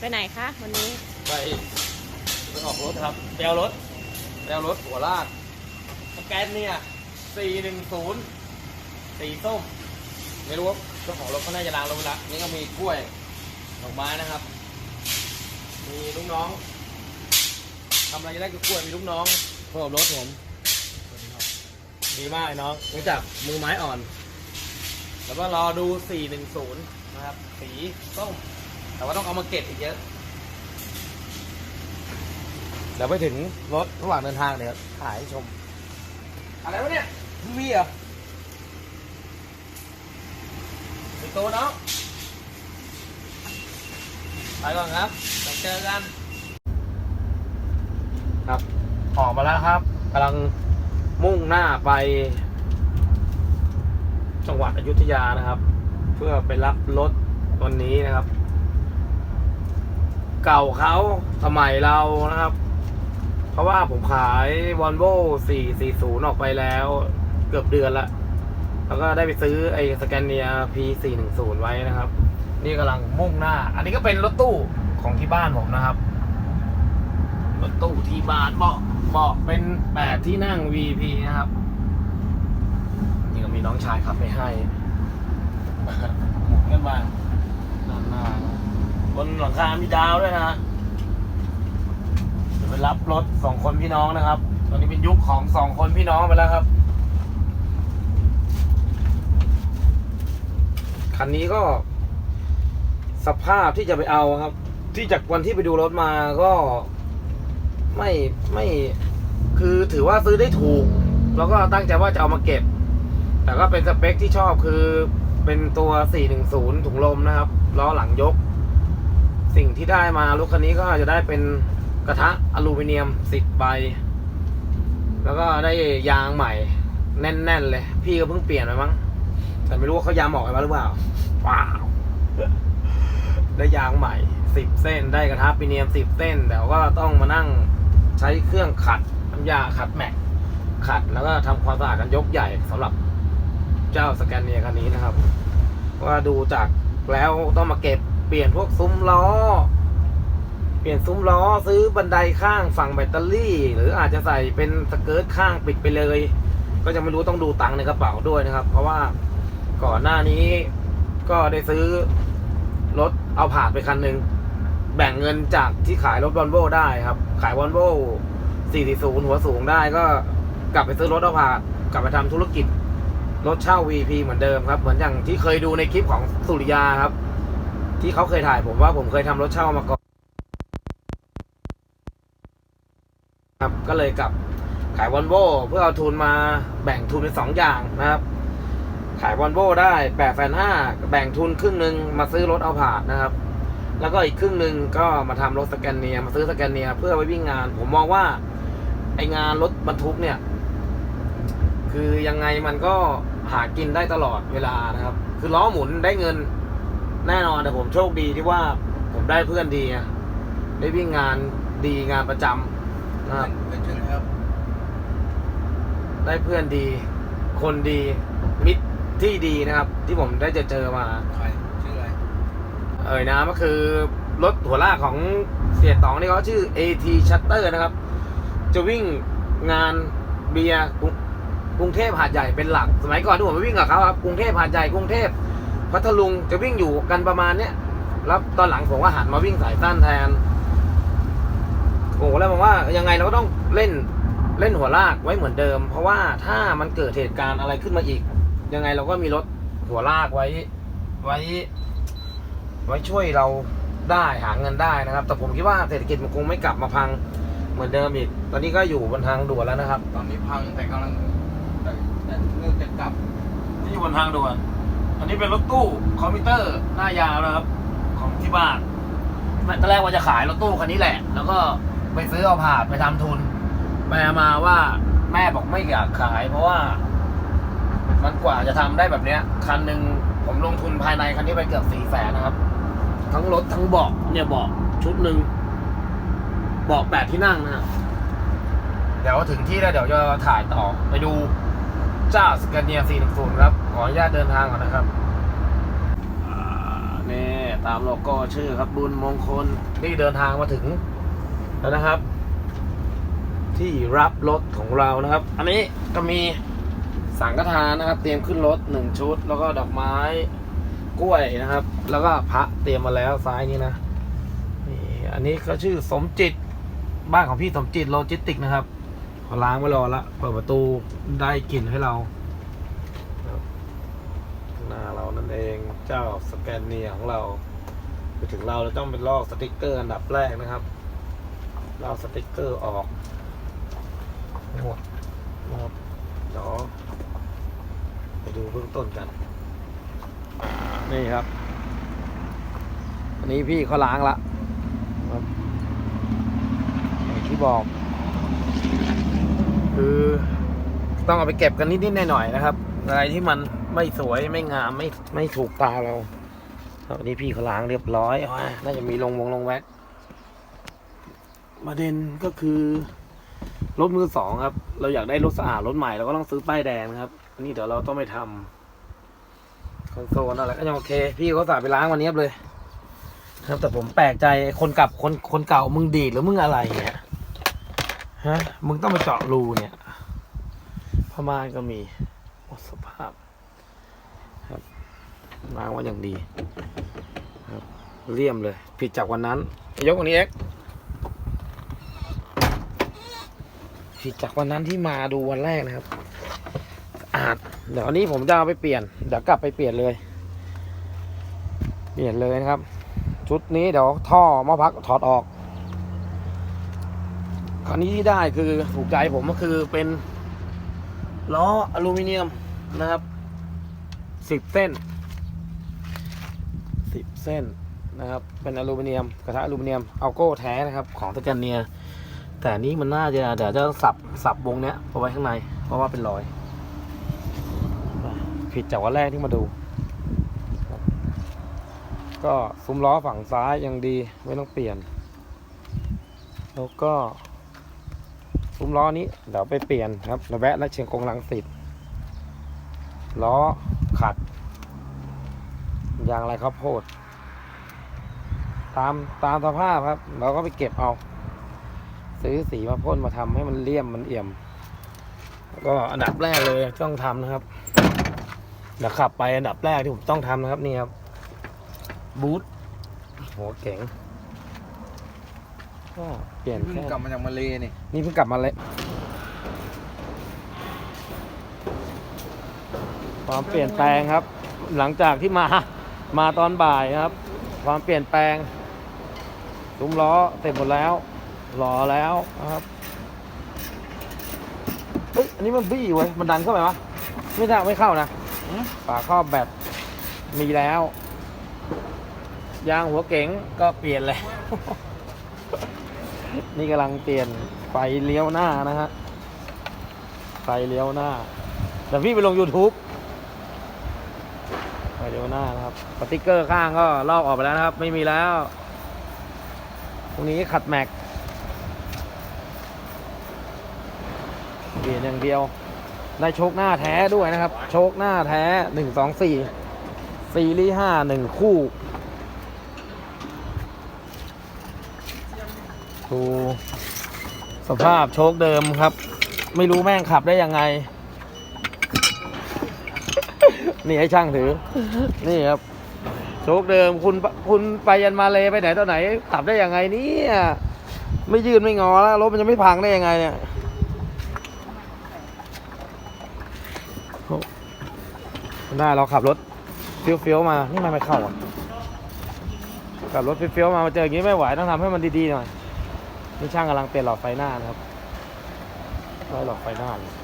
ไปไหนคะวันนี้ ไปไปออกรถครับแปลรถแปลรถหัวลากสแกนเนี่ยสี่หนึ่งศูนย์สีส้ม ไม่รู้ว่าเจ้าของรถเขาน่าจะล้างรถละนี่ก็มีกล้วยดอกไม้นะครับ มีลูกน้องทำอะไรจะได้กับกล้วยมีลูกน้องเพร้อมรถผมดีมากไอ้น้องรู้จักมือไม้อ่อน แล้วก็รอดู 410 นะครับ สีส้ม แต่ว่าต้องเอามาเก็บอีกเยอะเดี๋ยวไปถึงรถระหว่างเดินทางเดี๋ยวถ่ายให้ชม อะไรวะเนี่ยมีเหรอมีตัวเนาะไปก่อนครับเดี๋ยวเจอกัน ครับออกมาแล้วครับกำลังมุ่งหน้าไป จังหวัดอยุธยานะครับ เพื่อไปรับรถวันนี้นะครับ เก่าเขาสมัยเรานะครับ เพราะว่าผมขาย Volvo 440 ออกไปแล้ว เกือบเดือนละ แล้วก็ได้ไปซื้อไอ้สแกนเนีย P410 ไว้นะครับ นี่กำลังมุ่งหน้า อันนี้ก็เป็นรถตู้ของที่บ้านผมนะครับ รถตู้ที่บ้านเบาะเบาะเป็นแปดที่นั่ง VP นะครับ นี่ก็มีน้องชายขับไปให้หมุนกันมาด้านหน้า บนหลังคา มีดาวด้วยนะเดี๋ยวไปรับรถสองคนพี่น้องนะครับ ตอนนี้เป็นยุคของสองคนพี่น้องไปแล้วครับ คันนี้ก็ สภาพที่จะไปเอาครับ ที่จากวันที่ไปดูรถมาก็ไม่ไม่คือถือว่าซื้อได้ถูก แล้วก็ตั้งใจว่าจะเอามาเก็บ แต่ก็เป็นสเปคที่ชอบคือเป็นตัว 410 ถุงลมนะครับ ล้อหลังยก สิ่งที่ได้มารถคันนี้ก็จะได้เป็นกระทะอลูมิเนียม10ใบ แล้วก็ได้ยางใหม่ แน่นๆเลย พี่ก็เพิ่งเปลี่ยนไปมั้ง แต่ไม่รู้ว่าเขายางออกไปบ้าหรือเปล่าว้าว ได้ยางใหม่10เส้น ได้กระทะปีเนียม10เส้นแต่ว่าต้องมานั่งใช้เครื่องขัดน้ำยาขัดแม็กขัดแล้วก็ทำความสะอาดกันยกใหญ่สำหรับเจ้าสแกนเนียคันนี้นะครับ ว่าดูจากแล้วต้องมาเก็บ เปลี่ยนพวกซุ้มล้อ เปลี่ยนซุ้มล้อซื้อบันไดข้างฝั่งแบตเตอรี่ หรืออาจจะใส่เป็นสเกิร์ตข้างปิดไปเลย ก็จะไม่รู้ต้องดูตังค์ในกระเป๋าด้วยนะครับ เพราะว่าก่อนหน้านี้ก็ได้ซื้อรถเอาผ่านไปคันหนึ่งแบ่งเงินจากที่ขายรถวอลโวได้ครับ ขายวอลโว440 หัวสูงได้ก็กลับไปซื้อรถเอาผ่านกลับไปทำธุรกิจรถเช่า VP เหมือนเดิมครับ เหมือนอย่างที่เคยดูในคลิปของสุริยาครับ ที่เขาเคยถ่ายผมว่าผมเคยทำรถเช่ามาก่อนครับก็เลยกลับขายวอลโวเพื่อเอาทุนมาแบ่งทุนเป็นสองอย่างนะครับ ขายวอลโวได้แปดแสนห้าแบ่งทุนครึ่งหนึ่งมาซื้อรถเอาผาดนะครับ แล้วก็อีกครึ่งหนึ่งก็มาทำรถสแกนเนียมาซื้อสแกนเนียเพื่อไปวิ่งงาน ผมมองว่าไองานรถบรรทุกเนี่ย คือยังไงมันก็หากินได้ตลอดเวลานะครับ คือล้อหมุนได้เงิน แน่นอนแต่ผมโชคดีที่ว่าผมได้เพื่อนดีอะได้วิ่งงานดีงานประจำนะครับเป็นชื่ออะไรครับได้เพื่อนดี คนดี มิตรที่ดีนะครับ ที่ผมได้เจะเจอมาใครชื่ออะไรเอ่ยนามก็คือรถหัวลากของเสียตองนี่เขาชื่อ AT Shutter นะครับ จะวิ่งงานเบียร์กรุงกรุงเทพหาดใหญ่เป็นหลัก สมัยก่อนที่ผมไปวิ่งกับเขาครับกรุงเทพหาดใหญ่กรุงเทพ พัทลุงจะวิ่งอยู่กันประมาณเนี้ยแล้วตอนหลังผมก็หันมาวิ่งสายสั้นแทนโอ้โหแล้วผมว่ายังไงเราก็ต้องเล่นเล่นหัวลากไว้เหมือนเดิม เพราะว่าถ้ามันเกิดเหตุการณ์อะไรขึ้นมาอีก ยังไงเราก็มีรถหัวลากไว้ ไว้ ไว้ช่วยเราได้หาเงินได้นะครับ แต่ผมคิดว่าเศรษฐกิจมันคงไม่กลับมาพังเหมือนเดิมอีก ตอนนี้ก็อยู่บนทางด่วนแล้วนะครับ ตอนนี้พังแต่กำลังแต่เรื่องจะกลับที่อยู่บนทางด่วน อันนี้เป็นรถตู้คอมพิวเตอร์หน้ายาวนะครับ ของที่บ้านตอนแรกว่าจะขายรถตู้คันนี้แหละ แล้วก็ไปซื้อเอาผ่าไปทำทุนไปมาว่าแม่บอกไม่อยากขาย เพราะว่า มันกว่าจะทำได้แบบเนี้ย คันหนึ่งผมลงทุนภายในคันนี้ไปเกือบสี่แสนนะครับ ทั้งรถทั้งเบาะเนี่ยเบาะชุดหนึ่งเบาะแปดที่นั่งนะฮะเดี๋ยวถึงที่แล้วเดี๋ยวจะถ่ายต่อไปดูเจ้าสแกนเนีย410ครับ ขออนุญาตเดินทางก่อนนะครับอ่านี่ตามโลโก้ชื่อครับบุญมงคลนี่เดินทางมาถึงแล้วนะครับ ที่รับรถของเรานะครับ อันนี้ก็มีสังฆทานนะครับ เตรียมขึ้นรถหนึ่งชุด แล้วก็ดอกไม้กล้วยนะครับ แล้วก็พระเตรียมมาแล้วซ้ายนี้นะนี่อันนี้ก็ชื่อสมจิตบ้านของพี่สมจิตโลจิสติกนะครับขาล้างไว้รอละเปิดประตูได้กลิ่นให้เราานั่นเองเจ้าสแกนเนียของเราไปถึงเราเราต้องเป็นลอกสติกเกอร์อันดับแรกนะครับลอกสติกเกอร์ออกไม่หมดนะครับเดี๋ยวไปดูเบื้องต้นกัน นี่ครับ อันนี้พี่เขาล้างละครับอย่างที่บอก คือต้องเอาไปเก็บกันนิดๆหน่อยๆนะครับ อะไรที่มัน ไม่สวยไม่งามไม่ไม่ถูกตาเราครับอันนี้พี่เขาล้างเรียบร้อยอะน่าจะมีลงวงลงแว็กประเด็นก็คือรถมือสองครับ เราอยากได้รถสะอาดรถใหม่เราก็ต้องซื้อป้ายแดงครับนี่เดี๋ยวเราต้องไปทำคอนโซลนั่นแหละก็ยังโอเค พี่เขาสาไปล้างวันนี้เลย ครับแต่ผมแปลกใจคนกลับคนคนเก่ามึงดีดหรือมึงอะไรเนี่ยฮะมึงต้องมาเจาะรูเนี่ยพม่านก็มีหมดสภาพ ครับ ล้างไว่าอย่างดีครับเลี่ยมเลย ผิดจากวันนั้น ยกวันนี้เอ็กผิดจากวันนั้นที่มาดูวันแรกนะครับสะอาดเดี๋ยวนี้ผมจะเอาไปเปลี่ยน เดี๋ยวกลับไปเปลี่ยนเลย เปลี่ยนเลยนะครับ ชุดนี้เดี๋ยวท่อมาพักถอดออกคราวนี้ที่ได้คือถูกใจผมก็คือเป็นล้ออลูมิเนียมนะครับสิบเส้น เส้นนะครับเป็นอลูมิเนียมกระทะอลูมิเนียมเอาโก้แท้นะครับของตะกันเนีย แต่นี้มันน่าจะเดี๋ยวจะสับสับวงเนี้ยเอาไว้ข้างใน เพราะว่าเป็นรอย ผิดจากวันแรกที่มาดู ก็ซุ้มล้อฝั่งซ้ายยังดีไม่ต้องเปลี่ยน แล้วก็ซุ้มล้อนี้เดี๋ยวไปเปลี่ยนครับระแวะและเชียงกงลังสิตล้อขัด ยางอะไรข้าวโพด ตามตามสภาพครับ เราก็ไปเก็บเอา ซื้อสีมาพ่นมาทำให้มันเลี่ยมมันเอี่ยมแล้วก็อันดับแรกเลยต้องทำนะครับเดี๋ยวขับไปอันดับแรกที่ผมต้องทำนะครับนี่ครับบูทหัวเก๋งก็เปลี่ยนเพิ่งแค่กลับมาจากมาเลนี่นี่เพิ่งกลับมาเลยความเปลี่ยนแปลงครับ หลังจากที่มามาตอนบ่ายนะครับ ความเปลี่ยนแปลง ซุ้มล้อเสร็จหมดแล้วหล่อแล้วนะครับเฮ้ยอันนี้มันบี้เว้ยมันดันเข้าไปวะไม่ได้ไม่เข้านะฝาครอบแบตมีแล้ว ยางหัวเก๋งก็เปลี่ยนเลยนี่กำลังเปลี่ยนไฟเลี้ยวหน้านะฮะไฟเลี้ยวหน้าเดี๋ยวพี่ไปลง YouTube ไฟเลี้ยวหน้านะครับสติกเกอร์ข้างก็ลอกออกไปแล้วนะครับ ไม่มีแล้วต รงนี้ขัดแม็กเปลี่ยนอย่างเดียว ได้โชคหน้าแท้ด้วยนะครับ โชคหน้าแท้หนึ่งสองสี่ซีรีส์ห้าหนึ่งคู่ดูสภาพโชคเดิมครับ ไม่รู้แม่งขับได้ยังไง นี่ให้ช่างถือ นี่ครับ ชคเดิมคุณคุณไปยันมาเลยไปไหนตอไหนขับได้ยังไงเนี่ยไม่ยืนไม่งอแล้วรถมันจะไม่พังได้ยังไงเนี่ยได้เราขับรถเฟี้ยวๆมานี่มันไม่เข้าอะขับรถเฟี้ยวๆมามาเจออย่างนี้ไม่ไหวต้องทำให้มันดีๆหน่อยนี่ช่างกำลังเปลี่ยนหลอดไฟหน้านะครับไล่หลอดไฟหน้าเลย